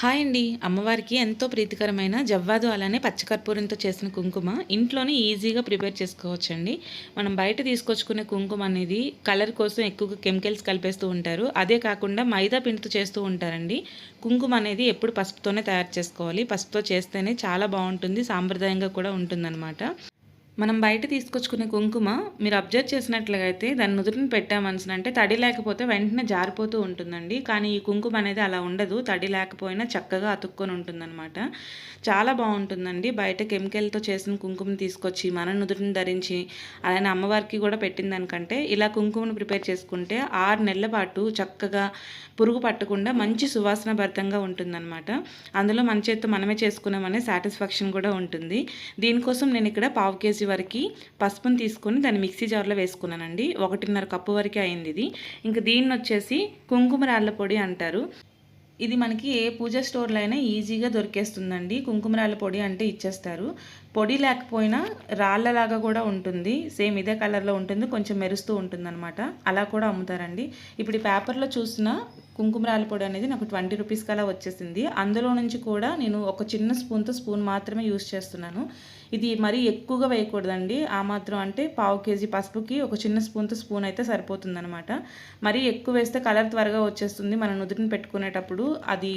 Hi అండి. అమ్మవారికి ఎంతో ప్రీతికరమైన జవ్వాదు అలానే పచ్చకర్పూరంతో చేసిన కుంకుమ ఇంట్లోనే ఈజీగా ప్రిపేర్ చేసుకోవచ్చండి. మనం బయట తీసుకొచ్చుకునే కుంకుమ అనేది కలర్ కోసం ఎక్కువగా కెమికల్స్ కలిపేస్తూ ఉంటారు. అదే కాకుండా మైదా పిండితో చేస్తూ ఉంటారండి. కుంకుమ అనేది ఎప్పుడు పసుపుతోనే తయారు చేసుకోవాలి. పసుపుతో చేస్తేనే చాలా బాగుంటుంది. సాంప్రదాయంగా కూడా ఉంటుందన్నమాట. మనం బయట తీసుకొచ్చుకునే కుంకుమ మీరు అబ్జర్వ్ చేసినట్లుగా అయితే దాన్ని నుదుటిని పెట్టామనిసిన అంటే తడి లేకపోతే వెంటనే జారిపోతూ ఉంటుందండి. కానీ ఈ కుంకుమ అనేది అలా ఉండదు. తడి లేకపోయినా చక్కగా అతుక్కొని ఉంటుందన్నమాట. చాలా బాగుంటుందండి. బయట కెమికల్తో చేసిన కుంకుమని తీసుకొచ్చి మన నుదుటిని ధరించి అలానే అమ్మవారికి కూడా పెట్టిందనికంటే ఇలా కుంకుమను ప్రిపేర్ చేసుకుంటే ఆరు నెలల పాటు చక్కగా పురుగు పట్టకుండా మంచి సువాసన భరితంగా ఉంటుందన్నమాట. అందులో మన చేత్తో మనమే చేసుకున్నామనే సాటిస్ఫాక్షన్ కూడా ఉంటుంది. దీనికోసం నేను ఇక్కడ పావు కేజీ కేజీ వరకు పసుపుని తీసుకొని దాన్ని మిక్సీ జార్లో వేసుకున్నానండి. ఒకటిన్నర కప్పు వరకు అయింది ఇది. ఇంకా దీన్ని వచ్చేసి కుంకుమ రాళ్ళ పొడి అంటారు. ఇది మనకి ఏ పూజ స్టోర్లో అయినా ఈజీగా దొరికేస్తుందండి. కుంకుమరాళ్ళ పొడి అంటే ఇచ్చేస్తారు. పొడి లేకపోయినా రాళ్ళలాగా కూడా ఉంటుంది. సేమ్ ఇదే కలర్లో ఉంటుంది. కొంచెం మెరుస్తూ ఉంటుంది అనమాట అలా కూడా అమ్ముతారండి. ఇప్పుడు ఈ పేపర్లో చూసిన కుంకుమరాల పొడి అనేది నాకు ట్వంటీ రూపీస్కి అలా వచ్చేసింది. అందులో నుంచి కూడా నేను ఒక చిన్న స్పూన్తో స్పూన్ మాత్రమే యూస్ చేస్తున్నాను. ఇది మరీ ఎక్కువగా వేయకూడదండి. ఆ మాత్రం అంటే పావు కేజీ పసుపుకి ఒక చిన్న స్పూన్తో స్పూన్ అయితే సరిపోతుందనమాట మరీ ఎక్కువ వేస్తే కలర్ త్వరగా వచ్చేస్తుంది. మనం నుదుటిని పెట్టుకునేటప్పుడు అది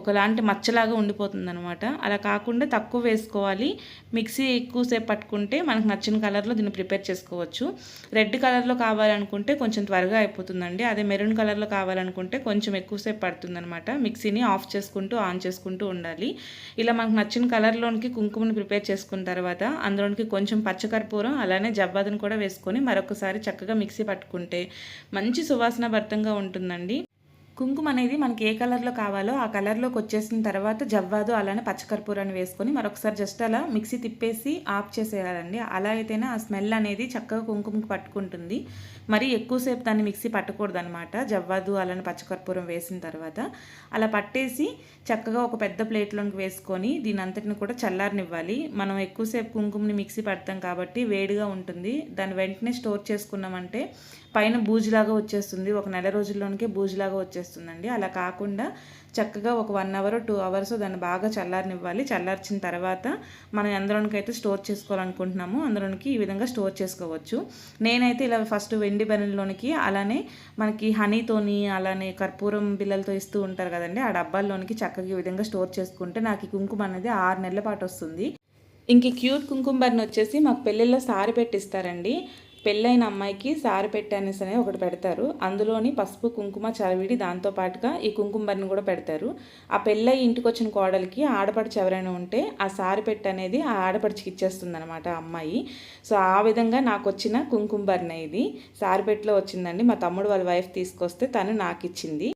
ఒకలాంటి మచ్చలాగా ఉండిపోతుంది అనమాట అలా కాకుండా తక్కువ వేసుకోవాలి. మిక్సీ ఎక్కువసేపు పట్టుకుంటే మనకు నచ్చిన కలర్లో దీన్ని ప్రిపేర్ చేసుకోవచ్చు. రెడ్ కలర్లో కావాలనుకుంటే కొంచెం త్వరగా అయిపోతుందండి. అదే మెరూన్ కలర్లో కావాలనుకుంటే కొంచెం ఎక్కువసేపు పడుతుందనమాట మిక్సీని ఆఫ్ చేసుకుంటూ ఆన్ చేసుకుంటూ ఉండాలి. ఇలా మనకు నచ్చిన కలర్లోనికి కుంకుమని ప్రిపేర్ వేసుకున్న తర్వాత అందులోనికి కొంచెం పచ్చకర్పూరం అలానే జవ్వాదను కూడా వేసుకొని మరొకసారి చక్కగా మిక్సీ పట్టుకుంటే మంచి సువాసన భర్తంగా ఉంటుందండి. కుంకుమ అనేది మనకి ఏ కలర్లో కావాలో ఆ కలర్లోకి వచ్చేసిన తర్వాత జవ్వాదు అలానే పచ్చకర్పూరాన్ని వేసుకొని మరొకసారి జస్ట్ అలా మిక్సీ తిప్పేసి ఆఫ్ చేసేయాలండి. అలా అయితేనే ఆ స్మెల్ అనేది చక్కగా కుంకుమకి పట్టుకుంటుంది. మరి ఎక్కువసేపు దాన్ని మిక్సీ పట్టకూడదనమాట జవ్వాదు అలానే పచ్చకర్పూరం వేసిన తర్వాత అలా పట్టేసి చక్కగా ఒక పెద్ద ప్లేట్లోకి వేసుకొని దీని అంతటిని కూడా చల్లారనివ్వాలి. మనం ఎక్కువసేపు కుంకుమని మిక్సీ పడతాం కాబట్టి వేడిగా ఉంటుంది. దాన్ని వెంటనే స్టోర్ చేసుకున్నామంటే పైన బూజులాగా వచ్చేస్తుంది. ఒక నెల రోజుల్లోనికే బూజులాగా వచ్చేస్తుంది. వచ్చేస్తుందండి అలా కాకుండా చక్కగా ఒక వన్ అవర్ టూ అవర్స్ దాన్ని బాగా చల్లారనివ్వాలి. చల్లార్చిన తర్వాత మనం అందులోనికి అయితే స్టోర్ చేసుకోవాలనుకుంటున్నాము. అందులోనికి ఈ విధంగా స్టోర్ చేసుకోవచ్చు. నేనైతే ఇలా ఫస్ట్ వెండి బెనల్లోనికి అలానే మనకి హనీతోని అలానే కర్పూరం బిల్లలతో ఇస్తూ ఉంటారు కదండి. ఆ డబ్బాల్లోనికి చక్కగా ఈ విధంగా స్టోర్ చేసుకుంటే నాకు ఈ కుంకుమ అనేది ఆరు నెలల పాటు వస్తుంది. ఇంక క్యూట్ కుంకుమ బర్ని వచ్చేసి మాకు పెళ్ళిళ్ళలో సారి పెట్టిస్తారండి. పెళ్ళైన అమ్మాయికి సారి పెట్టానిస్ అనేది ఒకటి పెడతారు. అందులోని పసుపు కుంకుమ చవిడి దాంతో పాటుగా ఈ కుంకుమబరిని కూడా పెడతారు. ఆ పెళ్ళై ఇంటికి వచ్చిన కోడలికి ఆడపడిచి ఎవరైనా ఉంటే ఆ సారి పెట్ట అనేది ఆ ఆడపడిచికి ఇచ్చేస్తుంది అనమాట అమ్మాయి. సో ఆ విధంగా నాకు వచ్చిన కుంకుమబరిని ఇది సారిపెట్టలో వచ్చిందండి. మా తమ్ముడు వాళ్ళ వైఫ్ తీసుకొస్తే తను నాకు ఇచ్చింది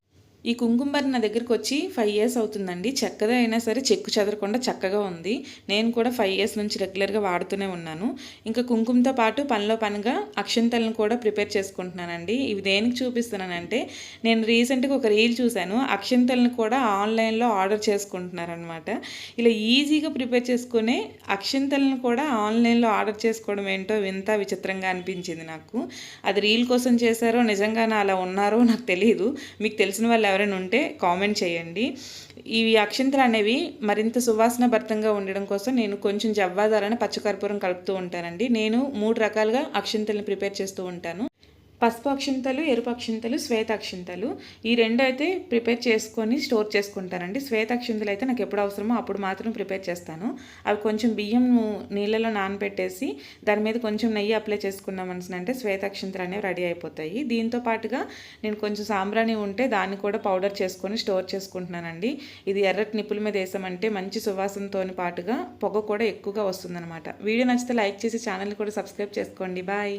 ఈ కుంకుమబరి నా దగ్గరికి వచ్చి ఫైవ్ ఇయర్స్ అవుతుందండి. చక్కగా అయినా సరే చెక్కు చెదరకుండా చక్కగా ఉంది. నేను కూడా ఫైవ్ ఇయర్స్ నుంచి రెగ్యులర్గా వాడుతూనే ఉన్నాను. ఇంకా కుంకుమతో పాటు పనిలో పనిగా అక్షంతలను కూడా ప్రిపేర్ చేసుకుంటున్నానండి. ఇవి దేనికి చూపిస్తున్నానంటే నేను రీసెంట్గా ఒక రీల్ చూశాను. అక్షంతలను కూడా ఆన్లైన్లో ఆర్డర్ చేసుకుంటున్నారనమాట ఇలా ఈజీగా ప్రిపేర్ చేసుకునే అక్షంతలను కూడా ఆన్లైన్లో ఆర్డర్ చేసుకోవడం ఏంటో వింత విచిత్రంగా అనిపించింది నాకు. అది రీల్ కోసం చేశారో నిజంగానే అలా ఉన్నారో నాకు తెలియదు మీకు తెలిసిన వాళ్ళు ఎవరైనా ఉంటే కామెంట్ చేయండి. ఇవి అక్షంతలు అనేవి మరింత సువాసన భర్తంగా ఉండడం కోసం నేను కొంచెం జవ్వాదాలను పచ్చకర్పూరం కలుపుతూ ఉంటానండి. నేను మూడు రకాలుగా అక్షంతలను ప్రిపేర్ చేస్తూ ఉంటాను. పసుపు అక్షింతలు ఎరుపు అక్షింతలు శ్వేత అక్షింతలు. ఈ రెండు అయితే ప్రిపేర్ చేసుకొని స్టోర్ చేసుకుంటానండి. శ్వేత అక్షింతలు అయితే నాకు ఎప్పుడు అవసరమో అప్పుడు మాత్రం ప్రిపేర్ చేస్తాను. అవి కొంచెం బియ్యం నీళ్ళలో నానబెట్టేసి దాని మీద కొంచెం నెయ్యి అప్లై చేసుకున్నాం అంటే శ్వేత అక్షింతలు అనేవి రెడీ అయిపోతాయి. దీంతో పాటుగా నేను కొంచెం సాంబ్రాణి ఉంటే దాన్ని కూడా పౌడర్ చేసుకొని స్టోర్ చేసుకుంటున్నానండి. ఇది ఎర్రటి నిప్పుల మీద వేసామంటే మంచి సువాసనతో పాటుగా పొగ కూడా ఎక్కువగా వస్తుందన్నమాట. వీడియో నచ్చితే లైక్ చేసి ఛానల్ని కూడా సబ్స్క్రైబ్ చేసుకోండి. బాయ్.